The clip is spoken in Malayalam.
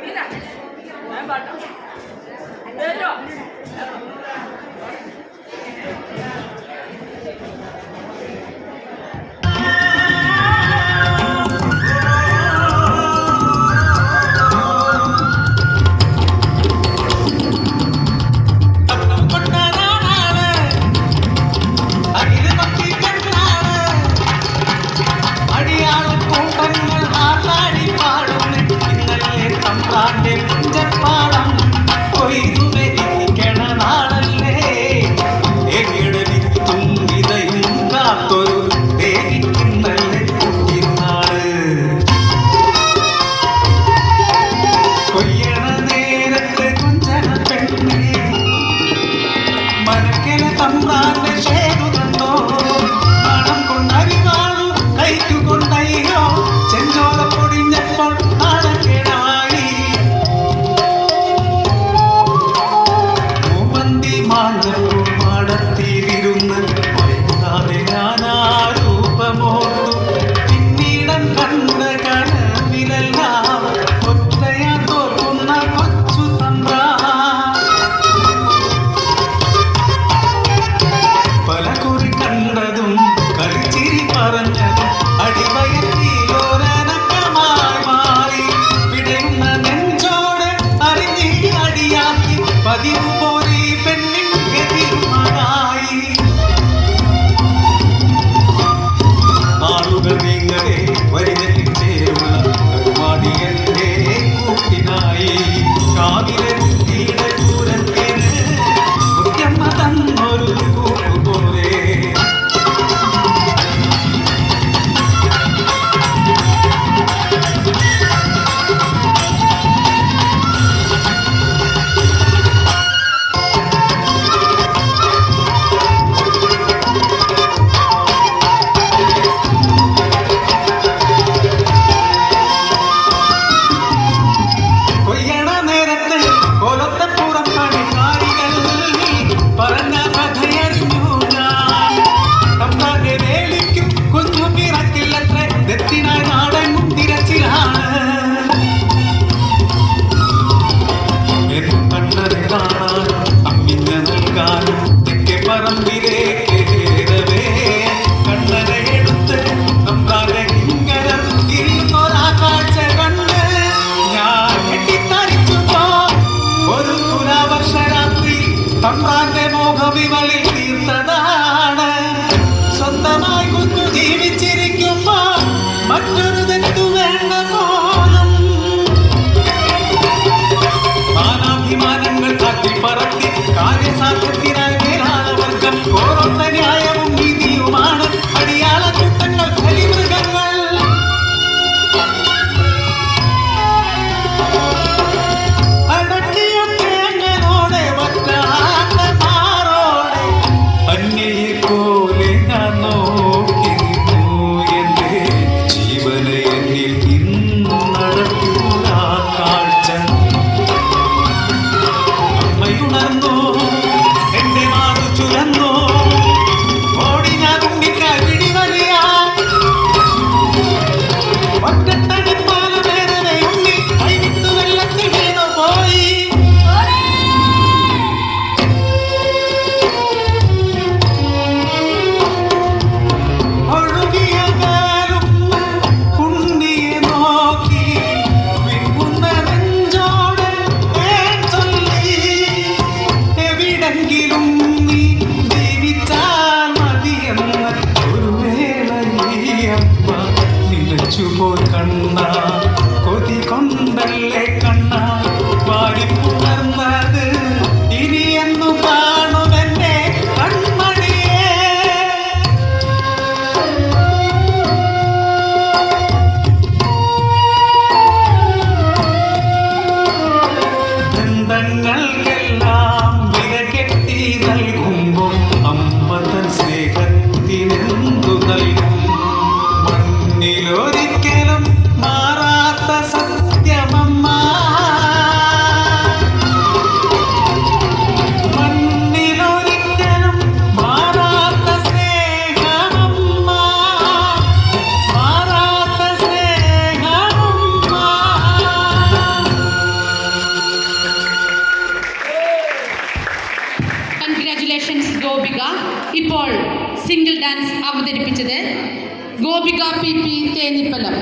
Mira, mira, mira. തമ്പാന്റെ ശേ തന്റെ മുഖവിമലിൽ തീർത്തതാണ്. സ്വന്തമായി കുഞ്ഞു ജീവിച്ചിരിക്കുമ്പോ മറ്റൊരു വിളിച്ചുപോ കണ്ണ കൊതി കൊണ്ടല്ലേ കണ്ണ. പാടിപ്പുണർന്നത് ഇനിയെന്നു പാ ഗോപിക ഇപ്പോൾ സിംഗിൾ ഡാൻസ് അവതരിപ്പിച്ചത്. Gopika P P Thenippalam.